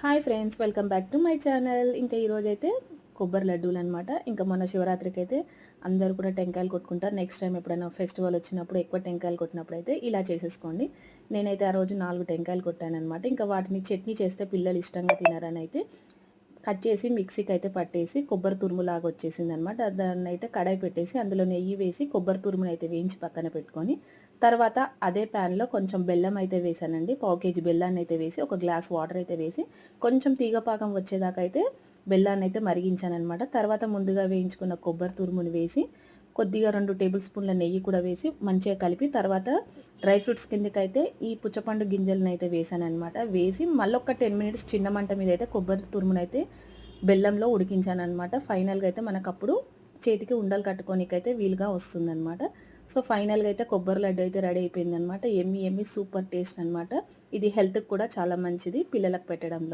Hi friends welcome back to my channel. ఇంకా ఈరోజైతే కొబ్బరి లడ్డూలు అనమాట ఇంకా మొన్న శివరాత్రికి అయితే అందరూ కూడా టెంకాయలు కొట్టుకుంటారు. నెక్స్ట్ టైం ఎప్పుడైనా ఫెస్టివల్ వచ్చినప్పుడు ఎక్కువ టెంకాయలు కొట్టినప్పుడు అయితే ఇలా చేసేసుకోండి. నేనైతే ఆ రోజు నాలుగు టెంకాయలు కొట్టాను అనమాట ఇంకా వాటిని చట్నీ చేస్తే పిల్లలు ఇష్టంగా తినారని అయితే కట్ చేసి మిక్సీకి అయితే పట్టేసి కొబ్బరి తురుము లాగా వచ్చేసింది అనమాట దాన్ని అయితే కడాయి పెట్టేసి అందులో నెయ్యి వేసి కొబ్బరి తురుమును అయితే వేయించి పక్కన పెట్టుకొని తర్వాత అదే ప్యాన్లో కొంచెం బెల్లం అయితే వేసానండి. పావు కేజీ బెల్లాన్ని అయితే వేసి ఒక గ్లాస్ వాటర్ అయితే వేసి కొంచెం తీగపాకం వచ్చేదాకా అయితే బెల్లాన్ని అయితే మరిగించాను అనమాట తర్వాత ముందుగా వేయించుకున్న కొబ్బరి తురుముని వేసి కొద్దిగా రెండు టేబుల్ స్పూన్ల నెయ్యి కూడా వేసి మంచిగా కలిపి తర్వాత డ్రై ఫ్రూట్స్ కిందకైతే ఈ పుచ్చపండు గింజలను అయితే వేసాను అనమాట వేసి మళ్ళీ ఒక టెన్ మినిట్స్ చిన్న మంట మీద అయితే కొబ్బరి తురుమునైతే బెల్లంలో ఉడికించాను అనమాట ఫైనల్గా అయితే మనకు అప్పుడు చేతికి ఉండలు కట్టుకోనికైతే వీలుగా వస్తుందన్నమాట. సో ఫైనల్గా అయితే కొబ్బరి లడ్డు అయితే రెడీ అయిపోయిందనమాట ఎమ్మి ఎమ్మి సూపర్ టేస్ట్ అనమాట ఇది హెల్త్కి కూడా చాలా మంచిది పిల్లలకు పెట్టడంలో.